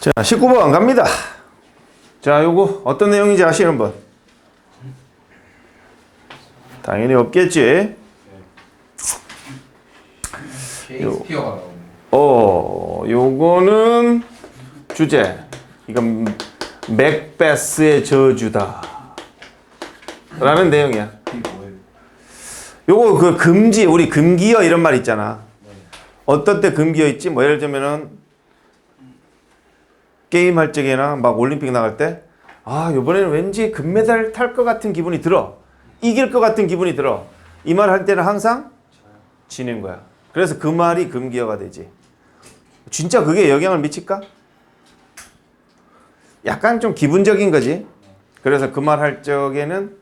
자, 19번 갑니다. 자, 요거 어떤 내용인지 아시는 분? 당연히 없겠지. 나오네. 어, 요거는 주제. 이건 맥베스의 저주다. 라는 내용이야. 요거 그 금지, 우리 금기어 이런 말 있잖아. 어떤 때 금기어 있지? 뭐 예를 들면은 게임 할 적에나 막 올림픽 나갈 때 아, 요번에는 왠지 금메달 탈 것 같은 기분이 들어. 이길 것 같은 기분이 들어. 이 말 할 때는 항상 지는 거야. 그래서 그 말이 금기어가 되지. 진짜 그게 영향을 미칠까? 약간 좀 기분적인 거지. 그래서 그 말 할 적에는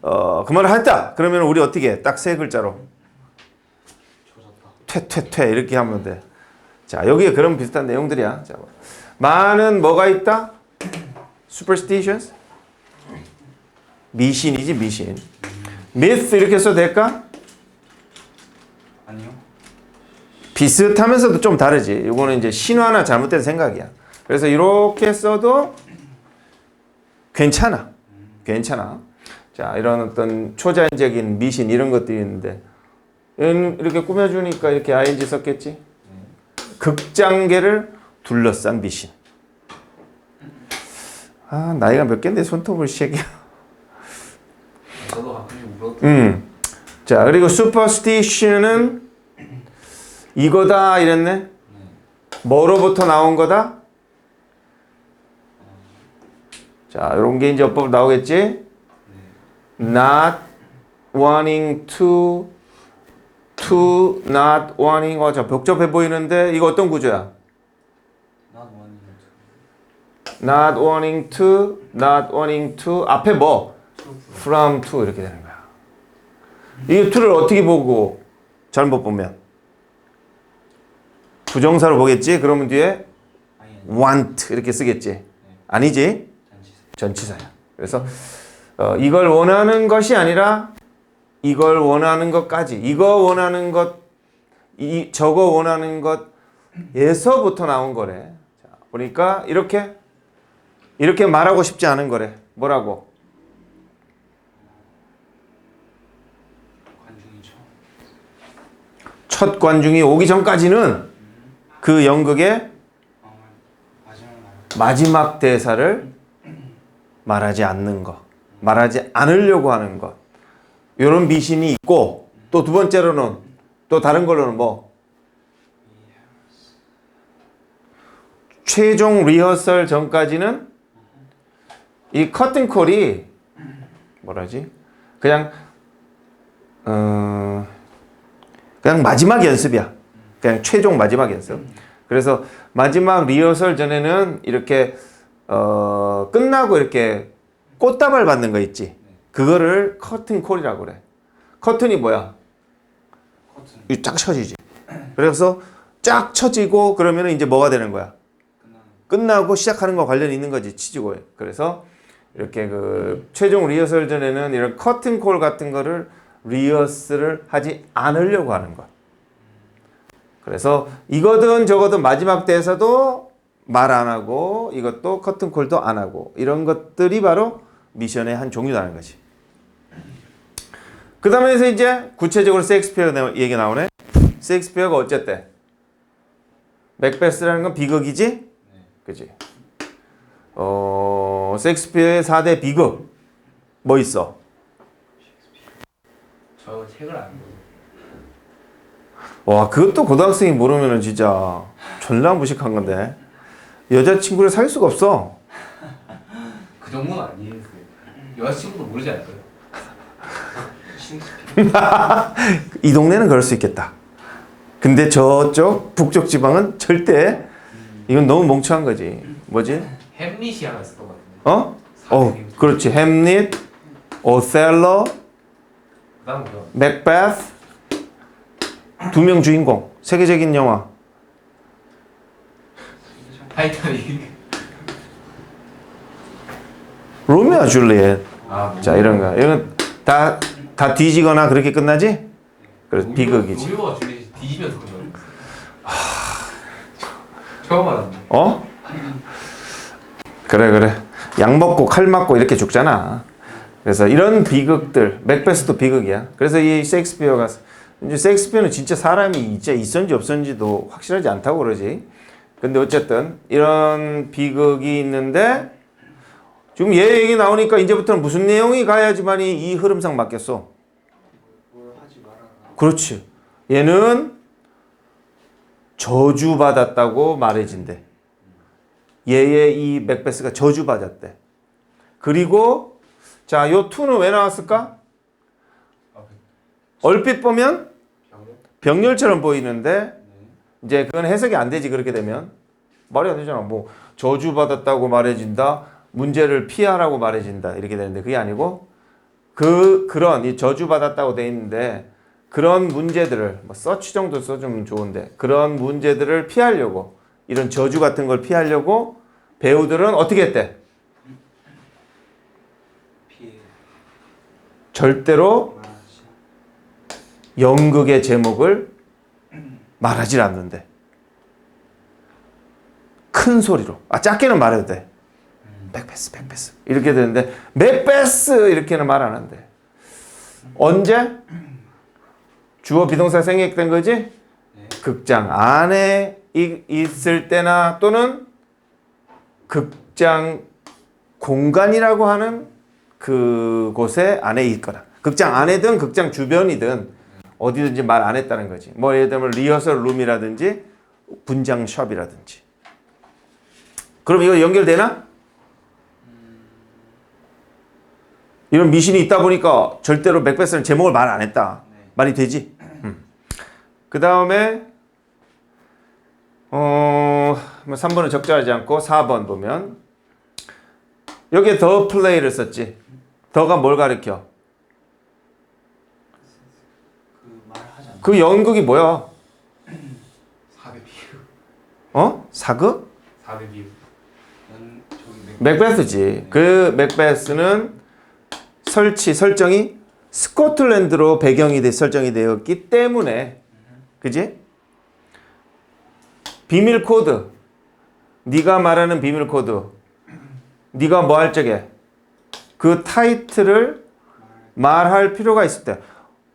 어, 그 말을 했다. 그러면 우리 어떻게 해? 딱 세 글자로 퇴퇴퇴 이렇게 하면 돼. 자, 여기에 그런 비슷한 내용들이야. 자, 많은 뭐가 있다? superstitions? 미신이지 미신. myth 이렇게 써도 될까? 아니요. 비슷하면서도 좀 다르지. 이거는 이제 신화나 잘못된 생각이야. 그래서 이렇게 써도 괜찮아. 괜찮아. 자, 이런 어떤 초자연적인 미신 이런 것들이 있는데 이렇게 꾸며주니까 이렇게 ing 썼겠지. 극장계를 둘러싼 미신. 아, 나이가 몇 갠데 손톱을 새끼야. 저도 가끔씩 울어. 음. 자, 그리고 superstition은 이거다 이랬네. 뭐로부터 나온 거다? 자, 이런 게 이제 어법 나오겠지? Not wanting to, to not wanting. 어, 자, 복잡해 보이는데 이거 어떤 구조야? Not wanting to. Not wanting to, not wanting to. 앞에 뭐? from to 이렇게 되는 거야. 이 to를 어떻게 보고 잘못 보면 부정사로 보겠지? 그러면 뒤에 want 이렇게 쓰겠지? 아니지? 전치사야. 그래서 어, 이걸 원하는 것이 아니라 이걸 원하는 것까지 이거 원하는 것, 이 저거 원하는 것에서부터 나온 거래. 자, 보니까 이렇게 이렇게 말하고 싶지 않은 거래. 뭐라고? 첫 관중이 오기 전까지는 그 연극의. 마지막 대사를 말하지 않는 것, 말하지 않으려고 하는 것, 이런 미신이 있고 또 두 번째로는 또 다른 걸로는 뭐 최종 리허설 전까지는 이 커튼콜이 뭐라지? 그냥 어 그냥 마지막 연습이야. 그냥 최종 마지막 연습. 그래서 마지막 리허설 전에는 이렇게 어 끝나고 이렇게 꽃다발 받는 거 있지. 그거를 커튼콜이라고 그래. 커튼이 뭐야? 커튼 이쫙 쳐지지. 그래서 쫙 쳐지고 그러면 이제 뭐가 되는 거야? 끝나고 시작하는 거 관련이 있는 거지 치지고 그래서 이렇게 그 최종 리허설 전에는 이런 커튼콜 같은 거를 리허설을 하지 않으려고 하는 것. 그래서 이거든 저거든 마지막 대사도 말 안 하고 이것도 커튼콜도 안 하고 이런 것들이 바로 미션의 한 종류라는 거지. 그 다음에 서 이제 구체적으로 셰익스피어 내- 얘기 나오네. 셰익스피어가 어쨌대? 맥베스라는 건 비극이지? 그지? 어, 셰익스피어의 4대 비극 뭐 있어? 저 책을 안 보고. 와, 그것도 고등학생이 모르면은 진짜 존나 무식한 건데. 여자친구를 사귈 수가 없어. 그 정도는 아니에요. 여자친구도 모르지 않을까요? 이 동네는 그럴 수 있겠다. 근데 저쪽 북쪽 지방은 절대 이건 너무 멍청한 거지. 뭐지? 햄릿이 하나 있을 것 같은데. 어? 어, 그렇지. 햄릿, 오셀로, 그다음 뭐야? 맥베스 두 명 주인공. 세계적인 영화. 타이타닉. 로미오 줄리엣. 아, 자, 이런 거. 이건 다, 다 뒤지거나 그렇게 끝나지? 그래서 비극이지. 로미오가 줄리 뒤지면서 끝나는. 처음 알았네. 어? 그래 그래. 약 먹고 칼 맞고 이렇게 죽잖아. 그래서 이런 비극들, 맥베스도 비극이야. 그래서 이 셰익스피어가 이제 셰익스피어는 진짜 사람이 진짜 있었는지 없었는지도 확실하지 않다고 그러지. 근데 어쨌든 이런 비극이 있는데 지금 얘 얘기 나오니까 이제부터는 무슨 내용이 가야지만이 이 흐름상 맞겠어. 그렇지. 얘는 저주받았다고 말해진대. 얘의 이 맥베스가 저주받았대. 그리고 자, 요 투는 왜 나왔을까? 얼핏 보면? 병렬처럼 보이는데 이제 그건 해석이 안 되지 그렇게 되면 말이 안 되잖아. 뭐 저주받았다고 말해진다. 문제를 피하라고 말해진다. 이렇게 되는데 그게 아니고 그 그런 이 저주받았다고 돼 있는데 그런 문제들을 뭐 서치 정도 써주면 좋은데 그런 문제들을 피하려고 이런 저주 같은 걸 피하려고 배우들은 어떻게 했대? 절대로. 연극의 제목을 말하지 않는데 큰 소리로 아 작게는 말해도 돼 맥베스 맥베스 이렇게 되는데 맥베스 이렇게는 말 안 한대 언제 주어 비동사 생략된 거지 네. 극장 안에 이- 있을 때나 또는 극장 공간이라고 하는 그곳에 안에 있거나 극장 안에든 극장 주변이든 어디든지 말 안 했다는 거지. 뭐 예를 들면 리허설 룸이라든지 분장숍이라든지. 그럼 이거 연결되나? 이런 미신이 있다 보니까 절대로 맥베스는 제목을 말 안 했다. 네. 말이 되지? 그 다음에 어, 뭐 3번은 적절하지 않고 4번 보면 여기에 더 플레이를 썼지. 더가 뭘 가리켜? 그 연극이 뭐야? 4대 비율. 어? 사극? 4대 비율. 연 저기 맥. 맥베스지. 그 맥베스는 설치 설정이 스코틀랜드로 배경이 돼 설정이 되었기 때문에 그지? 비밀 코드. 네가 말하는 비밀 코드. 네가 뭐 할 적에 그 타이틀을 말할 필요가 있을 때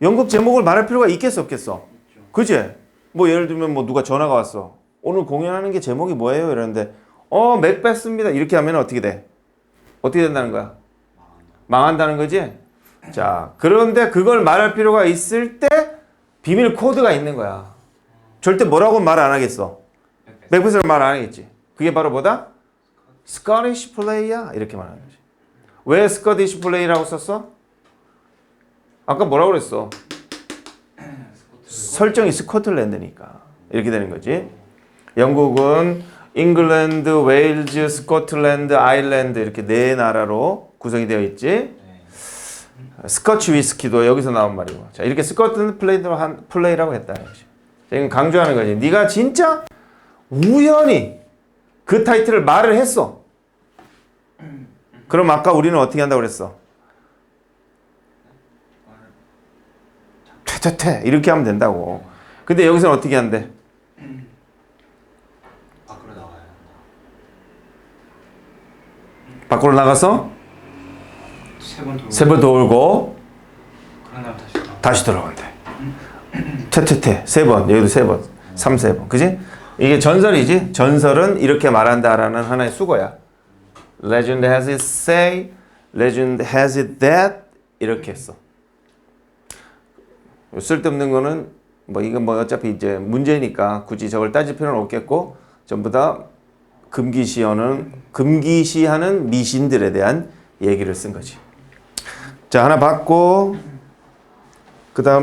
연극 제목을 말할 필요가 있겠어 없겠어? 그지? 뭐 예를 들면 뭐 누가 전화가 왔어. 오늘 공연하는 게 제목이 뭐예요? 이러는데 어 맥베스입니다. 이렇게 하면 어떻게 돼? 어떻게 된다는 거야? 망한다는 거지? 자 그런데 그걸 말할 필요가 있을 때 비밀 코드가 있는 거야. 절대 뭐라고 말 안 하겠어. 맥베스를 말 안 하겠지. 그게 바로 뭐다? 스코티시 플레이야 이렇게 말하는 거지. 왜 스코티시 플레이라고 썼어? 아까 뭐라고 그랬어? 설정이 스코틀랜드니까 이렇게 되는 거지. 영국은 잉글랜드, 웨일즈, 스코틀랜드, 아일랜드 이렇게 네 나라로 구성이 되어 있지. 네. 스코치 위스키도 여기서 나온 말이고. 자, 이렇게 스코틀랜드 플레이로 한 플레이라고 이건 강조하는 거지. 네가 진짜 우연히 그 타이틀을 말을 했어. 그럼 아까 우리는 어떻게 한다고 그랬어? 퇴퇴퇴 이렇게 하면 된다고. 근데 여기서는 어떻게 한대? 밖으로 나가야 한다. 밖으로 나가서 세번 돌고. 다시. 다시 돌아간대. 퇴퇴퇴 세 번, 여기도 세 번, 삼세 번, 그지? 이게 전설이지. 전설은 이렇게 말한다라는 하나의 수거야. Legend has it say, legend has it that 이렇게 했어. 쓸데없는 거는 뭐 이건 뭐 어차피 이제 문제니까 굳이 저걸 따질 필요는 없겠고 전부 다 금기시하는 금기시하는 미신들에 대한 얘기를 쓴 거지. 자 하나 받고 그 다음.